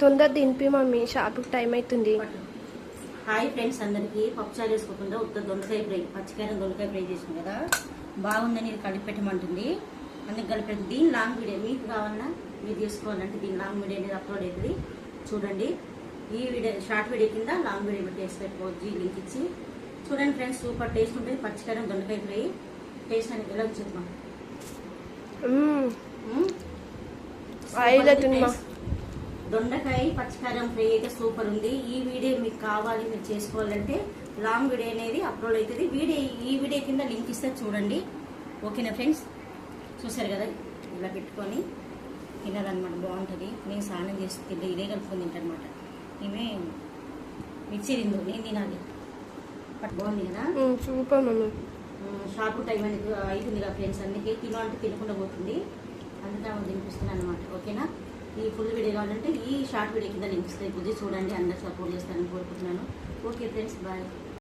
తొందర దింపి మమ్మీ షాప్కి టైం అవుతుంది. హాయ్ ఫ్రెండ్స్ అందరికీ పప్పుచారు వేసుకోకుండా ఉత్త దొండకాయ ఫ్రై పచ్చికాయ దొండకాయ ఫ్రై చేసాం కదా. బాగుందని ఇది కలిపి పెట్టమంటుంది. అందుకు కలిపి పెట్టి దీని లాంగ్ వీడియో మీకు కావాలన్నా మీరు తీసుకోవాలంటే దీని లాంగ్ వీడియో అనేది అప్లోడ్ అవుతుంది. చూడండి. ఈ వీడియో షార్ట్ వీడియో కింద లాంగ్ వీడియో పెట్టి వేసి పెట్టుకోవచ్చు లింక్ ఇచ్చి. చూడండి ఫ్రెండ్స్ సూపర్ టేస్ట్ ఉంటుంది. పచ్చికాయ దొండకాయ ఫ్రై. టేస్ట్ అనేది ఎలా అవుతుంది మా. దొండకాయ పచ్చికారం ఫ్రై అయితే సూపర్ ఉంది. ఈ వీడియో మీకు కావాలి మీరు చేసుకోవాలంటే లాంగ్ వీడియో అనేది అప్లోడ్ అవుతుంది. వీడియో ఈ వీడియో కింద లింక్ ఇస్తే చూడండి. ఓకేనా ఫ్రెండ్స్? చూసారు కదా? ఇలా పెట్టుకొని తినాలన్నమాట బాగుంటుంది. నేను స్నానం చేసి తింటే ఇదే కలుపుకొని తింటానమాట ఈమె మిర్చి తిందు నేను తినాలి. బట్ బాగుంది కదా? Super mummy. షార్ప్ టైం అనేది అవుతుంది కదా ఫ్రెండ్స్. అందుకే తిను అంటే తినకుండా పోతుంది. అందుకే ఆమె తినిపిస్తున్నాను అనమాట ఓకేనా? ఈ ఫుల్ వీడియో కావాలంటే ఈ షార్ట్ వీడియో కింద లింక్స్ అయిపోతుంది చూడండి అందరు సపోర్ట్ చేస్తారని కోరుకుంటున్నాను. Okay friends bye